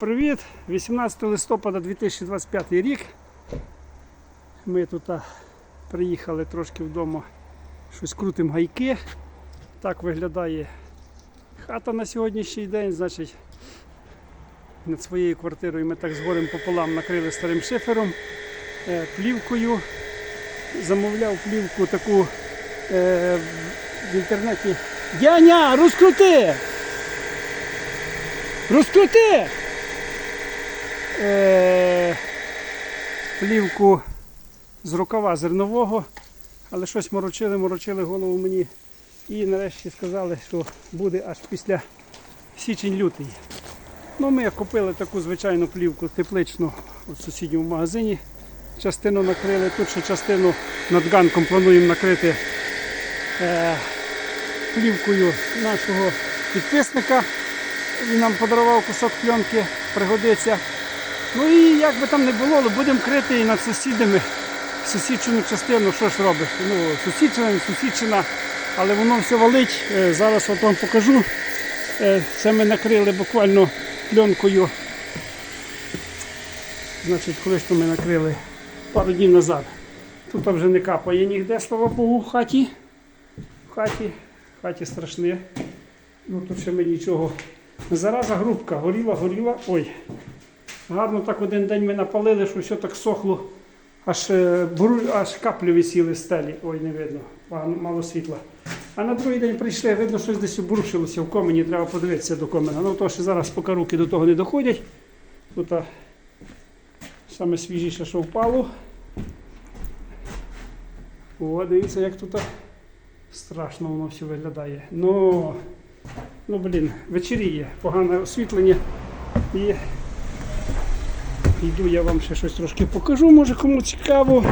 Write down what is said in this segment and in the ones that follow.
Привіт! 18 листопада 2025 рік. Ми тут приїхали трошки вдома, щось крутимо гайки. Так виглядає хата на сьогоднішній день. Значить, над своєю квартирою ми так згорем пополам накрили старим шифером, е, плівкою. Замовляв плівку таку е, в інтернеті. Дяня, розкрути! Розкрути! Е, плівку з рукава зернового, але щось морочили, морочили голову мені. І нарешті сказали, що буде аж після січень-лютий. Ну, ми купили таку звичайну плівку тепличну у сусідньому магазині. Частину накрили, тут ще частину над ганком плануємо накрити е, плівкою нашого підписника. Він нам подарував кусок пленки, пригодиться. Ну і як би там не було, але будемо крити і над сусідами сусідчину частину, що ж робиш? Ну, сусідчина, не сусідчина, але воно все валить. Е, Зараз от вам покажу. Е, Це ми накрили буквально пленкою. Значить, коли то ми накрили пару днів назад. Тут вже не капає ніде, слава Богу, в хаті. В хаті, в хаті страшне. Ну тут ще ми нічого. Зараза грубка, горіла, горіла. Ой. Гарно так один день ми напалили, що все так сохло, аж, е, аж каплі висіли з стелі. Ой, не видно, мало світла. А на другий день прийшли, видно, щось десь обрушилося в комені, треба подивитися до комена. Ну то що зараз поки руки до того не доходять. Тут а, саме свіжіше, що впало. О, дивіться, як тут страшно воно все виглядає. Ну, ну блін, вечеріє, погане освітлення. І Йду, я вам ще щось трошки покажу, може кому цікаво.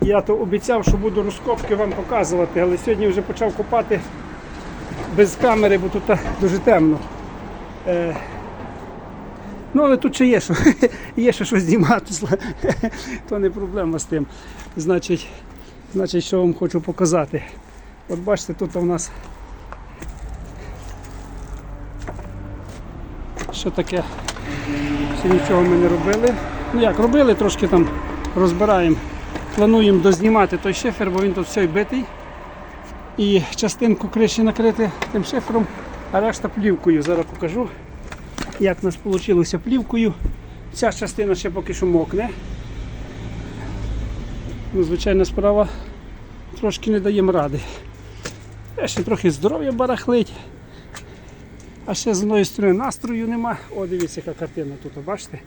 Я то обіцяв, що буду розкопки вам показувати, але сьогодні вже почав копати без камери, бо тут дуже темно. Е, ну, але тут ще є що, є ще що знімати, то не проблема з тим. Значить, значить, що вам хочу показати. От бачите, тут у нас що таке Ще нічого ми не робили. Ну як, робили, трошки там розбираємо. Плануємо дознімати той шифер, бо він тут все битий. І частинку криші накрити тим шифером, а решта плівкою. Зараз покажу, як у нас вийшло плівкою. Ця частина ще поки що мокне. Ну, Звичайна справа трошки не даємо ради. Ще трохи здоров'я барахлить. А ще з одної сторони настрою нема. О, дивіться, яка картина тут, бачите?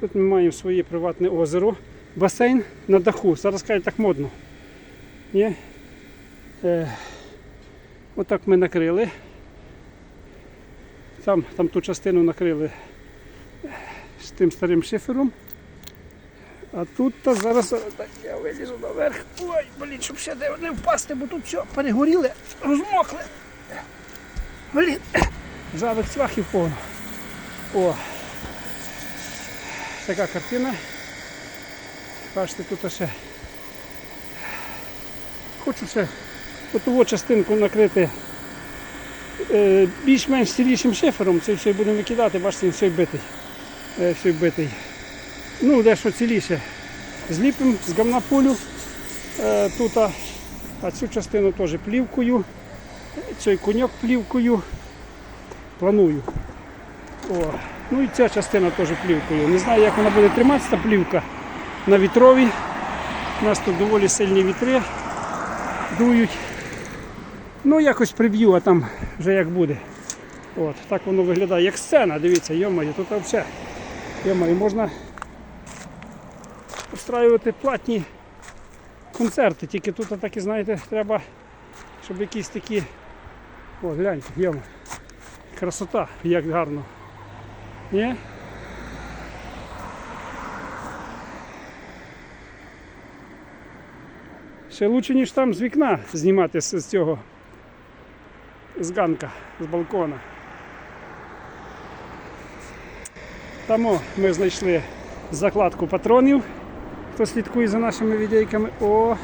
Тут ми маємо своє приватне озеро, басейн на даху. Зараз кажуть, так модно. Ні? Е, отак ми накрили. Там, там ту частину накрили з тим старим шифером. А тут та зараз так, я вилізу наверх. Ой, блін, щоб ще не впасти, бо тут все перегоріли, розмокли. Блін. Жарок цвяхів повно. О! Така картина. Бачите, тут ще хочу ще отову частинку накрити е, більш-менш сірішим шифером. Це все будемо викидати, бачите, він все битий. Е, все битий. Ну, дещо ціліше. Зліпимо з гамнаполю е, тут, а цю частину теж плівкою, цей коньок плівкою планую. О, ну і ця частина теж плівкою. Не знаю, як вона буде триматися, та плівка на вітрові. У нас тут доволі сильні вітри дують. Ну, якось приб'ю, а там вже як буде. От, Так воно виглядає, як сцена, дивіться, йомаю, тут взагалі йомаю, можна устраювати платні концерти, тільки тут так і знаєте, треба, щоб якісь такі... О, гляньте, йома. Красота, як гарно. Ні? Ще краще, ніж там з вікна знімати з, цього з ганка, з балкона. Там ми знайшли закладку патронів, хто слідкує за нашими відейками. О,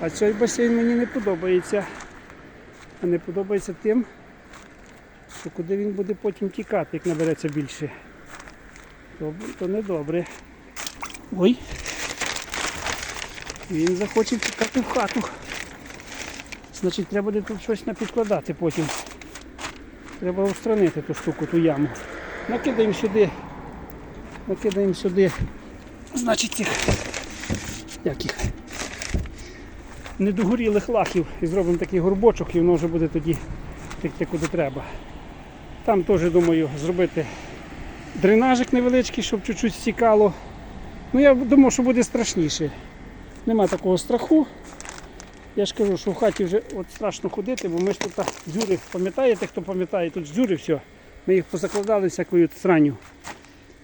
а цей басейн мені не подобається. А не подобається тим, що куди він буде потім тікати, як набереться більше. То, то не добре. Ой. Він захоче тікати в хату. Значить, треба буде тут щось напідкладати потім. Треба устранити ту штуку, ту яму. Накидаємо сюди. Накидаємо сюди. Значить цих. Як їх? Недогорілих лахів і зробимо такий горбочок і воно вже буде тоді текти куди треба. Там теж думаю зробити дренажик невеличкий, щоб чуть-чуть стікало. Ну я думав, що буде страшніше. Нема такого страху. Я ж кажу, що в хаті вже от страшно ходити, бо ми ж тут дзюри, пам'ятаєте, хто пам'ятає, тут дзюри все. Ми їх позакладали всякою сранню,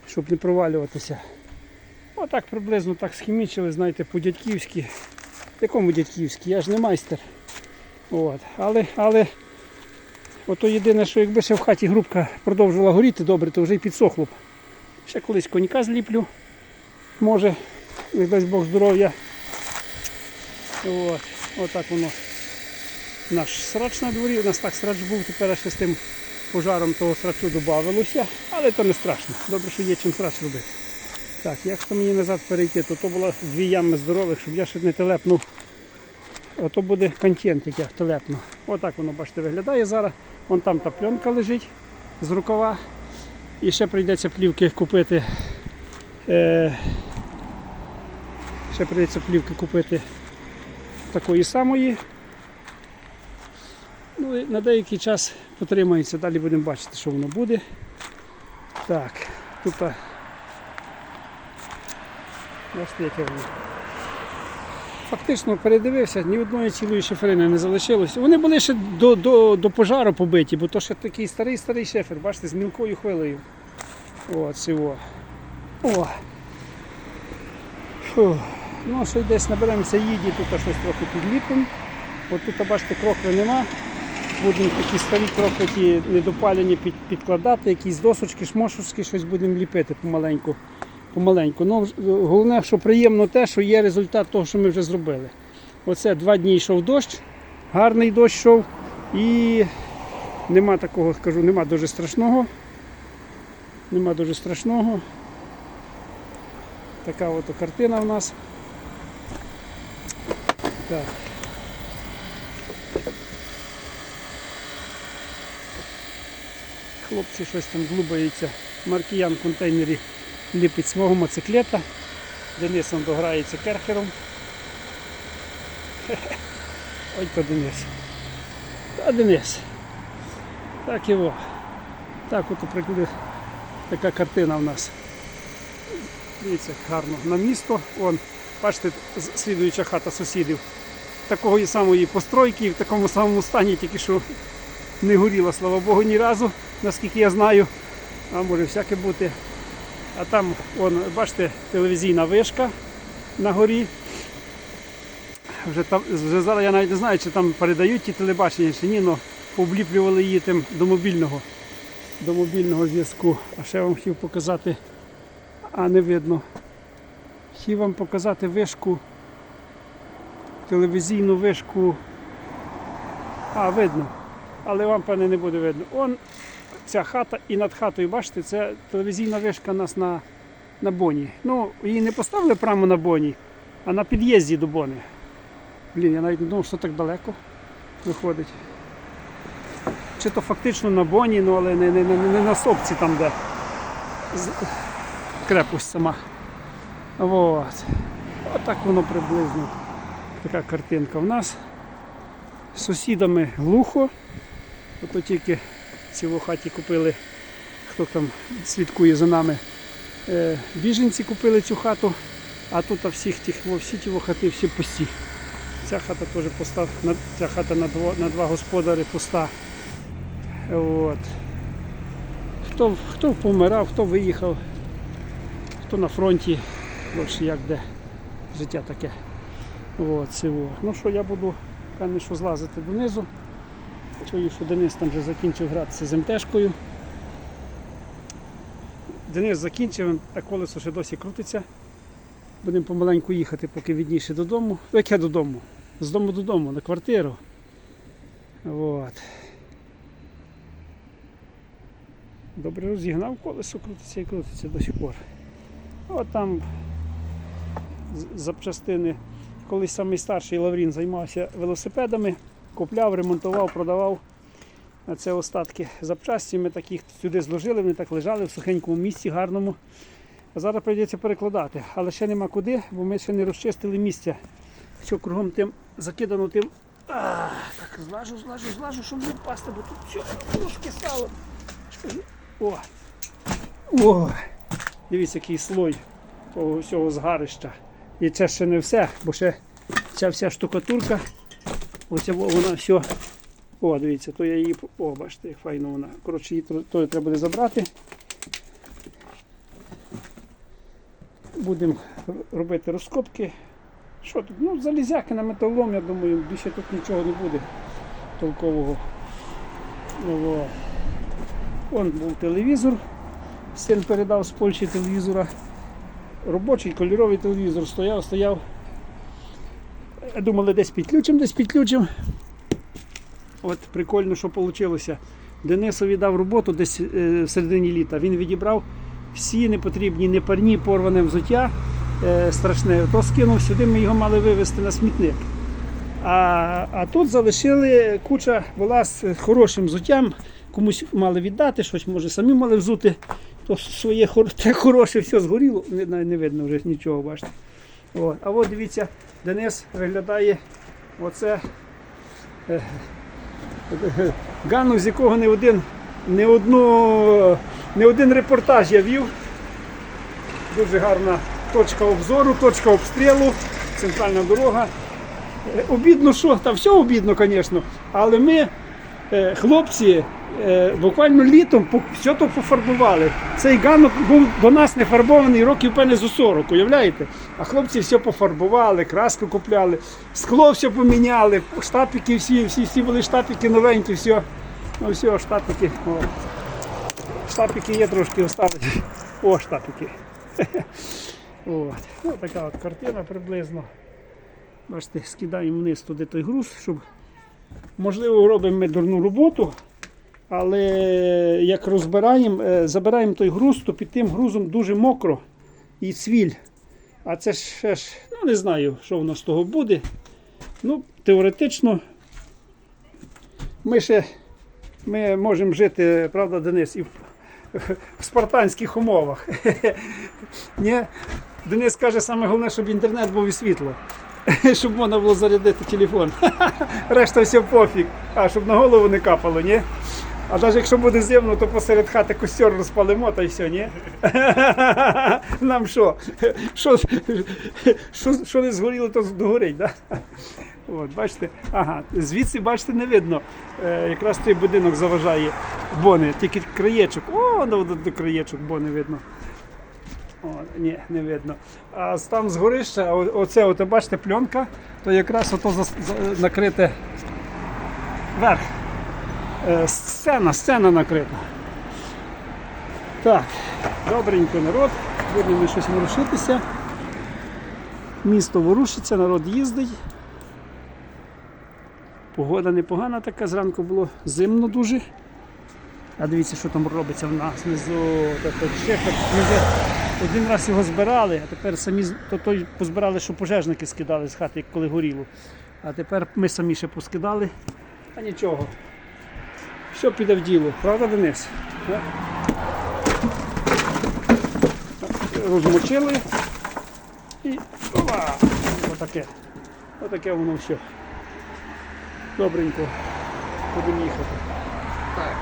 щоб не провалюватися. Отак приблизно так схімічили, знаєте, по-дядьківськи. Якому дядьківськи? Я ж не майстер. От. Але, але ото єдине, що якби ще в хаті грубка продовжувала горіти добре, то вже й підсохло б. Ще колись конька зліплю. Може, не дасть Бог здоров'я. От. Отак воно. Наш срач на дворі, у нас так срач був, тепер ще з тим пожаром того срачу додавалося, але то не страшно. Добре, що є чим срач робити. Так, якщо мені назад перейти, то то було дві ями здорових, щоб я ще не телепнув. Ото буде контент, як я телепну. Отак воно, бачите, виглядає зараз. Вон там та пленка лежить з рукава. І ще прийдеться плівки купити. Е, ще прийдеться плівки купити такої самої. Ну, і на деякий час потримається, далі будемо бачити, що воно буде. Так, тут бачите, яке воно. Фактично передивився, ні одної цілої шиферини не залишилось. Вони були ще до, до, до пожару побиті, бо то ще такий старий-старий шифер, бачите, з мілкою хвилею. О, цього. О. Фух. Ну, що десь наберемося їді, тут щось трохи підліпимо. От тут, бачите, крокви нема. Будемо такі старі крокви ті недопалені під, підкладати, якісь досочки, шмошечки, щось будемо ліпити помаленьку. Помаленьку. Ну, головне, що приємно те, що є результат того, що ми вже зробили. Оце два дні йшов дощ, гарний дощ йшов і нема такого, кажу, нема дуже страшного. Нема дуже страшного. Така от картина в нас. Так. Хлопці щось там глубаються. Маркіян в контейнері ліпить свого моциклета. Денис он дограється керхером. Ой то Денис. Та Денис. Так його. Так от приклади така картина в нас. Дивіться, гарно. На місто, вон, бачите, слідуюча хата сусідів. Такої самої постройки, в такому самому стані, тільки що не горіла, слава Богу, ні разу, наскільки я знаю. А може всяке бути. А там, вон, бачите, телевізійна вишка на горі. Вже, там, вже зараз я навіть не знаю, чи там передають ті телебачення, чи ні, але пообліплювали її тим до мобільного, до мобільного зв'язку. А ще вам хотів показати, а не видно. Хотів вам показати вишку, телевізійну вишку. А, видно. Але вам, певне, не буде видно. Он ця хата і над хатою, бачите, це телевізійна вишка у нас на, на боні. Ну, її не поставили прямо на боні, а на під'їзді до бони. Блін, я навіть не думав, що так далеко виходить. Чи то фактично на боні, ну але не, не, не, не на сопці там, де крепость сама. Вот. Отак воно приблизно. Така картинка в нас. З сусідами глухо. Ото тільки ці в хаті купили, хто там слідкує за нами. Е, біженці купили цю хату, а тут а всіх тих, всі ті хати всі пусті. Ця хата теж пуста, ця хата на два, на два господарі пуста. От. Хто, хто помирав, хто виїхав, хто на фронті, коротше, як де життя таке. От. Ну що, я буду певне, злазити донизу. Чую, що Денис там вже закінчив гратися з МТшкою. Денис закінчив, а колесо ще досі крутиться. Будемо помаленьку їхати, поки відніше додому. Яке додому? З дому додому, на квартиру. От. Добре розігнав колесо, крутиться і крутиться до сих пор. От там запчастини. Колись самий старший Лаврін займався велосипедами, купляв, ремонтував, продавав. Це остатки запчасті. Ми так їх сюди зложили, вони так лежали в сухенькому місці, гарному. А зараз прийдеться перекладати. Але ще нема куди, бо ми ще не розчистили місця. Все кругом тим закидано тим. А, так, злажу, злажу, злажу, щоб не впасти, бо тут все трошки сало. О! О! Дивіться, який слой того всього згарища. І це ще не все, бо ще ця вся штукатурка, во- вона все. О, дивіться, то я її. О, бачите, як файно вона. Коротше, її то треба буде забрати. Будемо робити розкопки. Що тут? Ну, залізяки на металолом, я думаю, більше тут нічого не буде толкового. О, Вон був телевізор. Син передав з Польщі телевізора. Робочий кольоровий телевізор стояв, стояв. Думали, десь підключимо, десь підключимо. От прикольно, що вийшло. Денисові дав роботу десь е, в середині літа. Він відібрав всі непотрібні, непарні, порване взуття е, страшне. То скинув сюди, ми його мали вивезти на смітник. А, а тут залишили куча була з хорошим взуттям, комусь мали віддати, щось може самі мали взути. То своє те хороше все згоріло, не не видно вже нічого, бачите. От. А от дивіться, Денис виглядає оце е, Ганну, з якого не один, не, одну, не один репортаж я вів. Дуже гарна точка обзору, точка обстрілу, центральна дорога. Е, Обідно, що та все обідно, звісно. Але ми, е, хлопці, буквально літом все то пофарбували. Цей ганок був до нас не фарбований років певне зо 40, уявляєте? А хлопці все пофарбували, краску купляли, скло все поміняли, штапики всі, всі, всі були штапики новенькі, все. Ну все, штапики. О. Штапики є трошки остались. О, штапики. От. Ну, така от картина приблизно. Бачите, скидаємо вниз туди той груз, щоб можливо робимо ми дурну роботу, але як розбираємо, е, забираємо той груз, то під тим грузом дуже мокро і цвіль. А це ще ж, ну не знаю, що воно з того буде. Ну, теоретично ми ще ми можемо жити, правда, Денис, і в, в спартанських умовах. Ні? Денис каже, саме головне, щоб інтернет був і світло. Щоб можна було зарядити телефон. Решта все пофіг. А, щоб на голову не капало, ні? А навіть якщо буде зимно, то посеред хати костер розпалимо та й все, ні? Нам що? Що, що, що не згоріло, то догорить, да? От, бачите? Ага, звідси, бачите, не видно. Е, якраз той будинок заважає бони, тільки краєчок. О, до, до, до краєчок бони видно. О, ні, не видно. А там з горища, оце, бачите, пленка, то якраз ото накрите верх. Е, Сцена, сцена накрита. Так, добренько народ, будемо щось ворушитися. Місто ворушиться, народ їздить. Погода непогана така, зранку було зимно дуже. А дивіться, що там робиться в нас внизу. Тобто. Один раз його збирали, а тепер самі то той позбирали, що пожежники скидали з хати, коли горіло. А тепер ми самі ще поскидали. А нічого. Що піде в діло, правда, Денис? Розмочили і ова! Отаке. Отаке воно все. Добренько. Будемо їхати. Так,